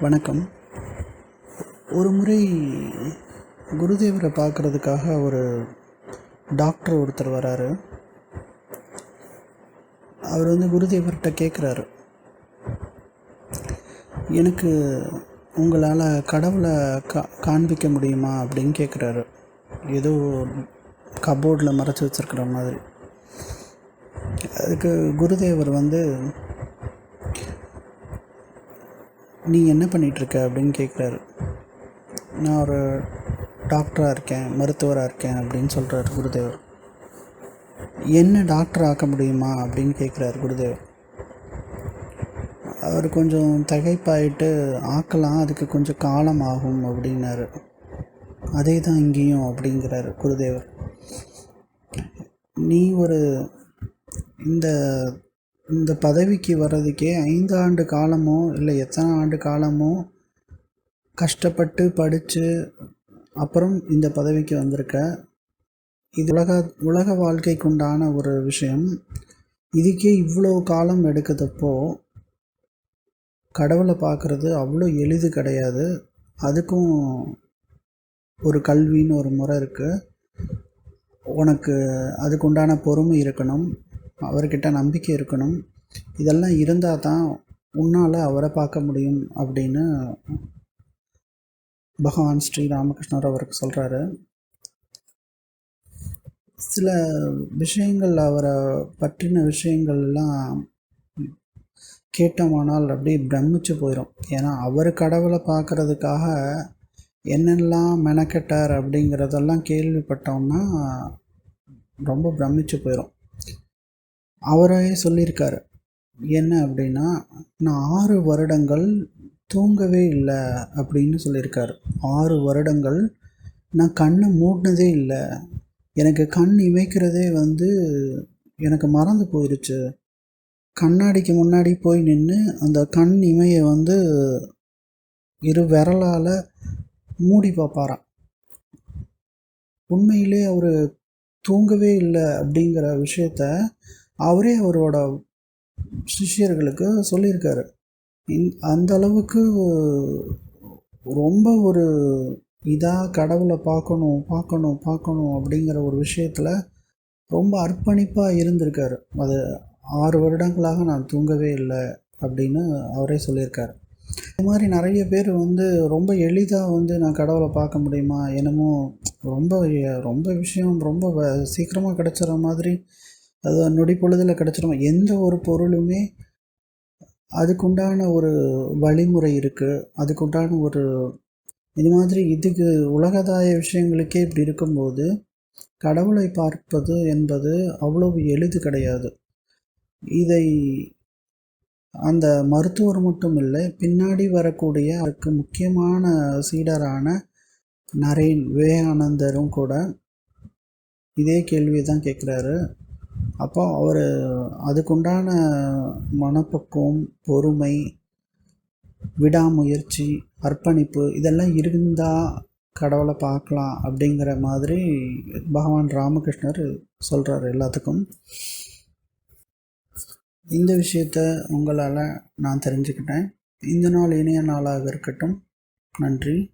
வணக்கம். ஒரு முறை குருதேவரை பார்க்குறதுக்காக ஒரு டாக்டர் ஒருத்தர் வராரு. அவர் வந்து குருதேவர்கிட்ட கேட்குறாரு எனக்கு உங்களால் கடவுளை கா காண்பிக்க முடியுமா அப்படின்னு கேட்குறாரு ஏதோ கபோர்டில் மறைச்சி வச்சிருக்கிற மாதிரி. அதுக்கு குருதேவர் வந்து நீ என்ன பண்ணிகிட்ருக்க அப்படின்னு கேட்குறாரு. நான் ஒரு டாக்டராக இருக்கேன் மருத்துவராக இருக்கேன் அப்படின்னு சொல்கிறார் குருதேவர். என்ன டாக்டர் ஆக்க முடியுமா அப்படின்னு கேட்குறாரு குருதேவர். அவர் கொஞ்சம் திகைப்பாயிட்டு ஆக்கலாம் அதுக்கு கொஞ்சம் காலம் ஆகும் அப்படின்னாரு. அதே தான் இங்கேயும் அப்படிங்கிறாரு குருதேவர். நீ ஒரு இந்த இந்த பதவிக்கு வர்றதுக்கே ஐந்து ஆண்டு காலமோ இல்லை எத்தனை ஆண்டு காலமோ கஷ்டப்பட்டு படித்து அப்புறம் இந்த பதவிக்கு வந்திருக்க. இது உலக உலக வாழ்க்கைக்கு உண்டான ஒரு விஷயம். இதுக்கே இவ்வளோ காலம் எடுக்கிறதப்போ கடவுளை பார்க்குறது அவ்வளோ எளிது கிடையாது. அதுக்கும் ஒரு கல்வின்னு ஒரு முறை இருக்குது உனக்கு அதுக்கு உண்டான பொறுமை இருக்கணும். அவர்கிட்ட நம்பிக்கை இருக்கணும். இதெல்லாம் இருந்தால் தான் உன்னால் அவரை பார்க்க முடியும் அப்படின்னு பகவான் ஸ்ரீ ராமகிருஷ்ணர் அவருக்கு சொல்கிறாரு சில விஷயங்கள் அவரை பற்றின விஷயங்கள்லாம் கேட்டோமானால் அப்படியே பிரமிச்சு போயிடும் ஏன்னா அவர் கடவுளை பார்க்குறதுக்காக என்னெல்லாம் மெனக்கெட்டார் அப்படிங்கிறதெல்லாம் கேள்விப்பட்டோம்னா ரொம்ப பிரமிச்சு போயிடும் அவரே சொல்லியிருக்காரு. என்ன அப்படின்னா நான் ஆறு வருடங்கள் தூங்கவே இல்லை அப்படின்னு சொல்லியிருக்காரு. ஆறு வருடங்கள் நான் கண்ணை மூடினதே இல்லை. எனக்கு கண் இமைக்கிறதே வந்து எனக்கு மறந்து போயிடுச்சு கண்ணாடிக்கு முன்னாடி போய் நின்று அந்த கண் இமையை வந்து இரு விரலால் மூடி பார்ப்பாராம். உண்மையிலே அவர் தூங்கவே இல்லை அப்படிங்கிற விஷயத்த அவரே அவரோட சிஷ்யர்களுக்கு சொல்லியிருக்காரு. இந் அந்த அளவுக்கு ரொம்ப ஒரு இதாக கடவுளை பார்க்கணும் பார்க்கணும் பார்க்கணும் அப்படிங்கிற ஒரு விஷயத்தில் ரொம்ப அர்ப்பணிப்பாக இருந்திருக்காரு. அது ஆறு வருடங்களாக நான் தூங்கவே இல்லை அப்படின்னு அவரே சொல்லியிருக்காரு. இது மாதிரி நிறைய பேர் வந்து ரொம்ப எளிதாக வந்து நான் கடவுளை பார்க்க முடியுமா என்னமோ ரொம்ப ரொம்ப விஷயம் ரொம்ப சீக்கிரமாக கிடச்சிற மாதிரி அது நொடி பொழுதில் கிடச்சிரும். எந்த ஒரு பொருளுமே அதுக்குண்டான ஒரு வழிமுறை இருக்குது அதுக்குண்டான ஒரு இது மாதிரி இதுக்கு உலகதாய விஷயங்களுக்கே இப்படி இருக்கும்போது கடவுளை பார்ப்பது என்பது அவ்வளவு எளிது கிடையாது. இதை அந்த மருத்துவர் மட்டும் இல்லை பின்னாடி வரக்கூடிய அதுக்கு முக்கியமான சீடரான நரேன் விவேகானந்தரும் கூட இதே கேள்வியை தான் கேட்குறாரு. அப்போ அவர் அதுக்குண்டான மனப்பக்குவம் பொறுமை விடாமுயற்சி அர்ப்பணிப்பு இதெல்லாம் இருந்தால் கடவுளை பார்க்கலாம் அப்படிங்கிற மாதிரி பகவான் ராமகிருஷ்ணர் சொல்கிறார் எல்லாத்துக்கும். இந்த விஷயத்த உங்களால் நான் தெரிஞ்சுக்கிட்டேன். இந்த நாள் இனிய நாளாக இருக்கட்டும். நன்றி.